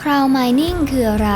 Cloud Mining คืออะไร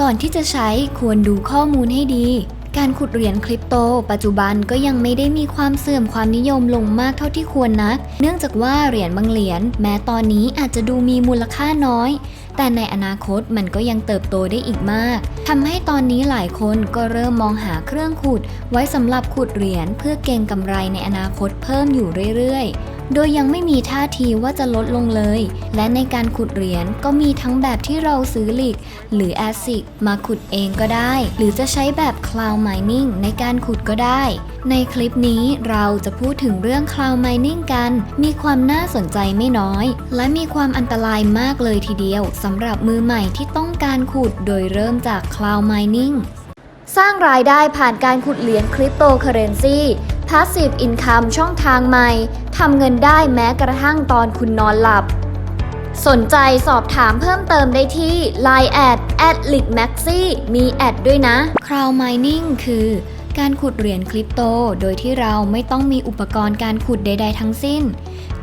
ก่อนที่จะใช้ควรดูข้อมูลให้ดี การขุดเหรียญคริปโต ปัจจุบันก็ยังไม่ได้มีความเสื่อมความนิยมลงมากเท่าที่ควรนัก เนื่องจากว่าเหรียญบางเหรียญแม้ตอนนี้อาจจะดูมีมูลค่าน้อย แต่ในอนาคตมันก็ยังเติบโตได้อีกมากทำให้ตอนนี้หลายคนก็เริ่มมองหาเครื่องขุด ไว้สำหรับขุดเหรียญเพื่อเก็งกำไรในอนาคตเพิ่มอยู่เรื่อยๆ โดยยังไม่มีท่าทีว่าจะลดลงเลย และในการขุดเหรียญก็มีทั้งแบบที่เราซื้อหลีกหรือ ASIC มาขุดเองก็ได้ หรือจะใช้แบบ Cloud Mining ในการขุดก็ได้ ในคลิปนี้เราจะพูดถึงเรื่อง Cloud Mining กัน มีความน่าสนใจไม่น้อย และมีความอันตรายมากเลยทีเดียวสำหรับมือใหม่ที่ต้องการขุดโดยเริ่มจาก Cloud Mining สร้างรายได้ผ่านการขุดเหรียญคริปโตเคอเรนซี Passive Income ช่องทางใหม่ทำเงินได้แม้กระทั่งตอนคุณนอนหลับ สนใจสอบถามเพิ่มเติมได้ที่ Line แอด a d l i c Maxi มีแอดด้วยนะ Crowd Mining คือการขุดเหรียญคริปโต โดยที่เราไม่ต้องมีอุปกรณ์การขุดใด ๆ ทั้งสิ้น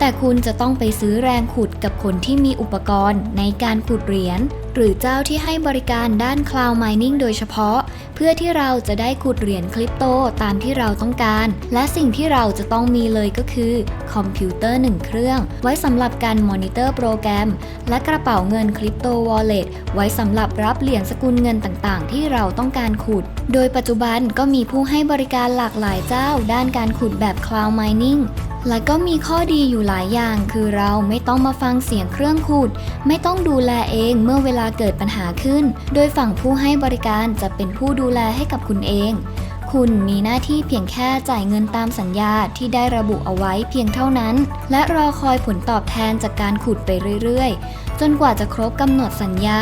แต่คุณจะต้องไปซื้อแรงขุดกับคนที่มีอุปกรณ์ในการขุดเหรียญหรือเจ้าที่ให้บริการด้าน Cloud Mining โดยเฉพาะ เพื่อที่เราจะได้ขุดเหรียญคริปโตตามที่เราต้องการ และสิ่งที่เราจะต้องมีเลยก็คือ คอมพิวเตอร์1เครื่อง ไว้สำหรับการมอนิเตอร์โปรแกรม และกระเป๋าเงินคริปโตวอลเล็ตไว้สำหรับรับเหรียญสกุลเงินต่างๆ ที่เราต้องการขุด โดยปัจจุบันก็มีผู้ให้บริการหลากหลายเจ้าด้านการขุดแบบ Cloud Mining และก็มีข้อดีอยู่หลายอย่างคือเราไม่ต้องมาฟังเสียงเครื่องขุดไม่ต้องดูแลเองเมื่อเวลาเกิดปัญหาขึ้น โดยฝั่งผู้ให้บริการจะเป็นผู้ดูแลให้กับคุณเอง คุณมีหน้าที่เพียงแค่จ่ายเงินตามสัญญาที่ได้ระบุเอาไว้เพียงเท่านั้น และรอคอยผลตอบแทนจากการขุดไปเรื่อยๆ จนกว่าจะครบกำหนดสัญญา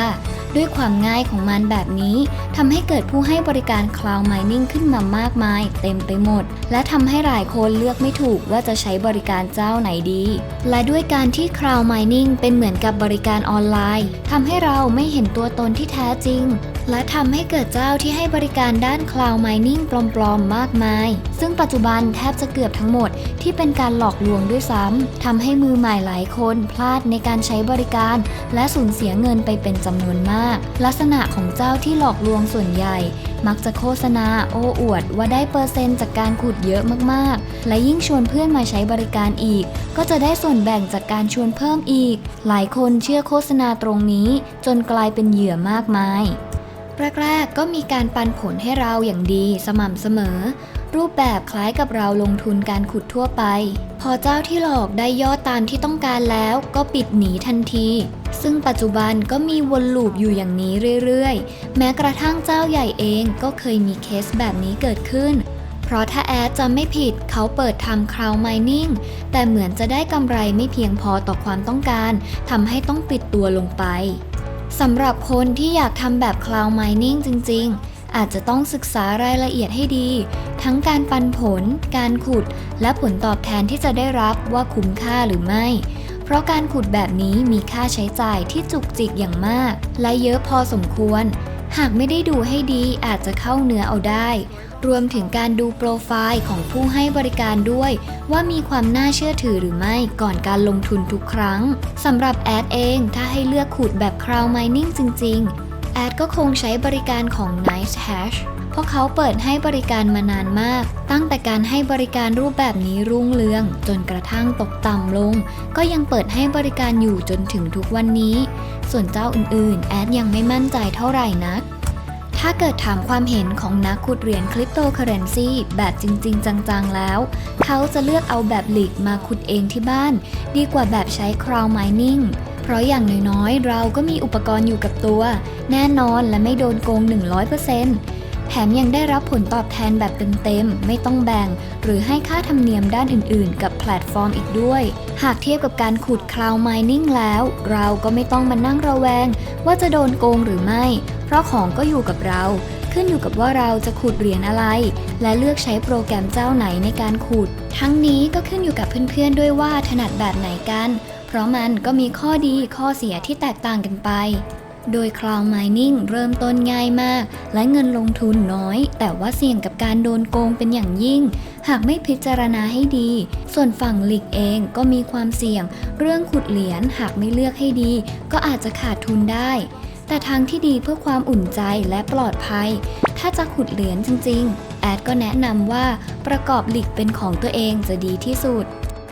ด้วยความง่ายของมันแบบนี้ทำให้เกิดผู้ให้บริการ Cloud Mining ขึ้นมามากมาย เต็มไปหมด และทำให้หลายคนเลือกไม่ถูกว่าจะใช้บริการเจ้าไหนดี และด้วยการที่ Cloud Mining เป็นเหมือนกับบริการออนไลน์ทำให้เราไม่เห็นตัวตนที่แท้จริง และทำให้เกิดเจ้าที่ให้บริการด้าน Cloud Mining ปลอมๆมากมาย ซึ่งปัจจุบันแทบจะเกือบทั้งหมดที่เป็นการหลอกลวงด้วยซ้ำทำให้มือใหม่หลายคนพลาดในการใช้บริการ และสูญเสียเงินไปเป็นจำนวนมาก ลักษณะของเจ้าที่หลอกลวงส่วนใหญ่ มักจะโฆษณาโอ้อวดว่าได้เปอร์เซ็นต์จากการขุดเยอะมากๆ และยิ่งชวนเพื่อนมาใช้บริการอีก ก็จะได้ส่วนแบ่งจากการชวนเพิ่มอีก หลายคนเชื่อโฆษณาตรงนี้ จนกลายเป็นเหยื่อมากมายแรกๆ ก็มีการปันผลให้เราอย่างดีสม่ำเสมอ รูปแบบคล้ายกับเราลงทุนการขุดทั่วไป พอเจ้าที่หลอกได้ยอดตามที่ต้องการแล้วก็ปิดหนีทันที ซึ่งปัจจุบันก็มีวนลูปอยู่อย่างนี้เรื่อยๆ แม้กระทั่งเจ้าใหญ่เองก็เคยมีเคสแบบนี้เกิดขึ้น เพราะถ้าแอดจะไม่ผิดเขาเปิดทำ Cloud Mining แต่เหมือนจะได้กำไรไม่เพียงพอต่อความต้องการทำให้ต้องปิดตัวลงไปสำหรับคนที่อยากทำแบบ Cloud Mining จริง ๆ อาจจะต้องศึกษารายละเอียดให้ดี ทั้งการปันผล การขุด และผลตอบแทนที่จะได้รับว่าคุ้มค่าหรือไม่ เพราะการขุดแบบนี้มีค่าใช้จ่ายที่จุกจิกอย่างมาก และเยอะพอสมควร หากไม่ได้ดูให้ดีอาจจะเข้าเนื้อเอาได้ รวมถึงการดูโปรไฟล์ของผู้ให้บริการด้วย ว่ามีความน่าเชื่อถือหรือไม่ก่อนการลงทุนทุกครั้งสำหรับแอดเองถ้าให้เลือกขุดแบบ Crowd Mining จริง ๆ แอดก็คงใช้บริการของ Nice Hash เพราะเขาเปิดให้บริการมานานมาก ตั้งแต่การให้บริการรูปแบบนี้รุ่งเรือง จนกระทั่งตกต่ำลง ก็ยังเปิดให้บริการอยู่จนถึงทุกวันนี้ ส่วนเจ้าอื่นๆ แอดยังไม่มั่นใจเท่าไหร่นัก ถ้าเกิดถามความเห็นของนักขุดเหรียญคริปโตเคอเรนซีแบบจริง ๆ จัง ๆ แล้ว เขาจะเลือกเอาแบบหลีกมาขุดเองที่บ้าน ดีกว่าแบบใช้ Crowd Mining เพราะอย่างน้อยๆ เราก็มีอุปกรณ์อยู่กับตัว แน่นอนและไม่โดนโกง 100% แถมยังได้รับผลตอบแทนแบบเต็มๆ ไม่ต้องแบ่ง หรือให้ค่าธรรมเนียมด้านอื่นๆ กับแพลตฟอร์มอีกด้วย หากเทียบกับการขุด Cloud Mining แล้ว เราก็ไม่ต้องมานั่งระแวง ว่าจะโดนโกงหรือไม่ เพราะของก็อยู่กับเรา ขึ้นอยู่กับว่าเราจะขุดเหรียญอะไร และเลือกใช้โปรแกรมเจ้าไหนในการขุด ทั้งนี้ก็ขึ้นอยู่กับเพื่อนๆด้วยว่าถนัดแบบไหนกัน เพราะมันก็มีข้อดีข้อเสียที่แตกต่างกันไป โดย Cloud Mining เริ่มต้นง่ายมาก และเงินลงทุนน้อย แต่ว่าเสี่ยงกับการโดนโกงเป็นอย่างยิ่ง หากไม่พิจารณาให้ดี ส่วนฝั่งหลีกเองก็มีความเสี่ยง เรื่องขุดเหรียญหากไม่เลือกให้ดี ก็อาจจะขาดทุนได้ แต่ทางที่ดีเพื่อความอุ่นใจและปลอดภัย ถ้าจะขุดเหรียญจริง ๆ แอดก็แนะนำว่าประกอบหลิกเป็นของตัวเองจะดีที่สุด